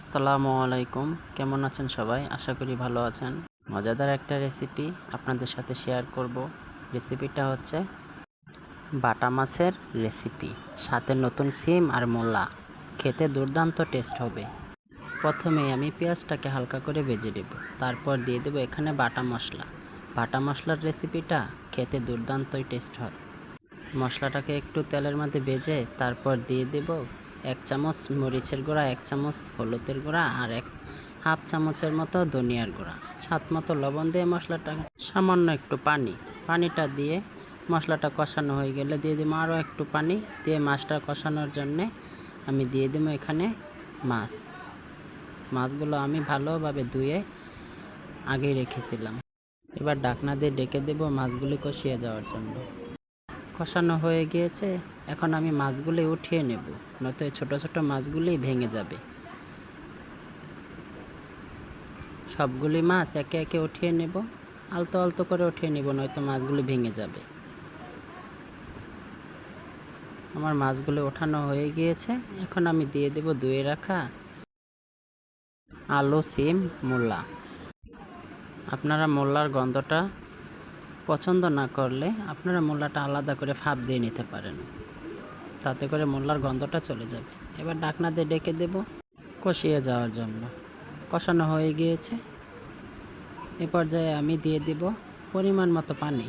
আসসালামু আলাইকুম। কেমন আছেন সবাই? আশা করি ভালো আছেন। মজাদার একটা রেসিপি আপনাদের সাথে শেয়ার করব। রেসিপিটা হচ্ছে বাটা মাছের রেসিপি সাথে নতুন সিম আর মোলা। খেতে দুর্দান্ত টেস্ট হবে। প্রথমে আমি পেঁয়াজটাকে হালকা করে ভেজে দেব তারপর দিয়ে দেবো এখানে বাটা মশলা। বাটা মশলার রেসিপিটা খেতে দুর্দান্তই টেস্ট হয়। মশলাটাকে একটু তেলের মধ্যে ভেজে তারপর দিয়ে দেব এক চামচ মরিচের গুঁড়া, এক চামচ হলুদের গুঁড়া আর এক হাফ চামচের মতো ধনিয়ার গুঁড়া। স্বাদ মতো লবণ দিয়ে মশলাটা সামান্য একটু পানি, পানিটা দিয়ে মশলাটা কষানো হয়ে গেলে দিয়ে দিব আরও একটু পানি দিয়ে মাছটা কষানোর জন্যে আমি দিয়ে দেবো এখানে মাছ। মাছগুলো আমি ভালোভাবে ধুয়ে আগেই রেখেছিলাম। এবার ডাকনা দিয়ে ডেকে দেবো মাছগুলি কষিয়ে যাওয়ার জন্য। কষানো হয়ে গিয়েছে, এখন আমি মাছগুলি উঠিয়ে নেব, নয়তো ছোট ছোট মাছগুলি ভেঙে যাবে। সবগুলি মাছ একে একে উঠিয়ে নেব, আলতো আলতো করে উঠিয়ে নেব, নয়তো মাছগুলি ভেঙে যাবে। আমার মাছগুলো ওঠানো হয়ে গিয়েছে, এখন আমি দিয়ে দেব ধুয়ে রাখা আলু, সিম মোল্লা আপনারা মোল্লার গন্ধটা পছন্দ না করলে আপনারা মোল্লাটা আলাদা করে ফাঁপ দিয়ে নিতে পারেন। তাতে করে মোল্লার গন্ধটা চলে যাবে। এবার ডাকনা দিয়ে ডেকে দেব কষিয়ে যাওয়ার জন্য। কষানো হয়ে গিয়েছে। এ পর্যায়ে আমি দিয়ে দিব পরিমাণ মতো পানি।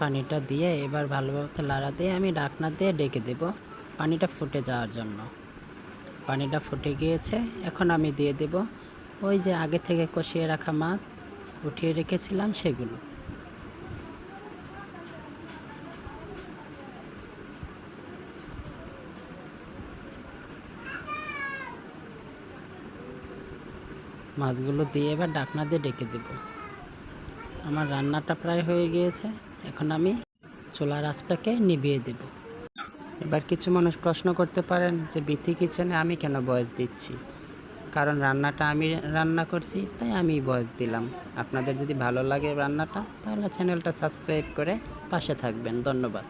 পানিটা দিয়ে এবার ভালোভাবে লাড়া দিয়ে আমি ডাকনা দিয়ে ডেকে দেব পানিটা ফুটে যাওয়ার জন্য। পানিটা ফুটে গিয়েছে। এখন আমি দিয়ে দেব। ওই যে আগে থেকে কষিয়ে রাখা মাছ উঠিয়ে রেখেছিলাম সেগুলো। মাছগুলো দিয়ে এবার ডাকনা দিয়ে ডেকে দেব। আমার রান্নাটা প্রায় হয়ে গিয়েছে। এখন আমি চোলা আঁচটাকে নিভিয়ে দেব। এবার কিছু মানুষ প্রশ্ন করতে পারেন যে, বিথি কিচেনে আমি কেন বয়স দিচ্ছি? কারণ রান্নাটা আমি রান্না করছি, তাই আমি বয়স দিলাম। আপনাদের যদি ভালো লাগে রান্নাটা, তাহলে চ্যানেলটা সাবস্ক্রাইব করে পাশে থাকবেন। ধন্যবাদ।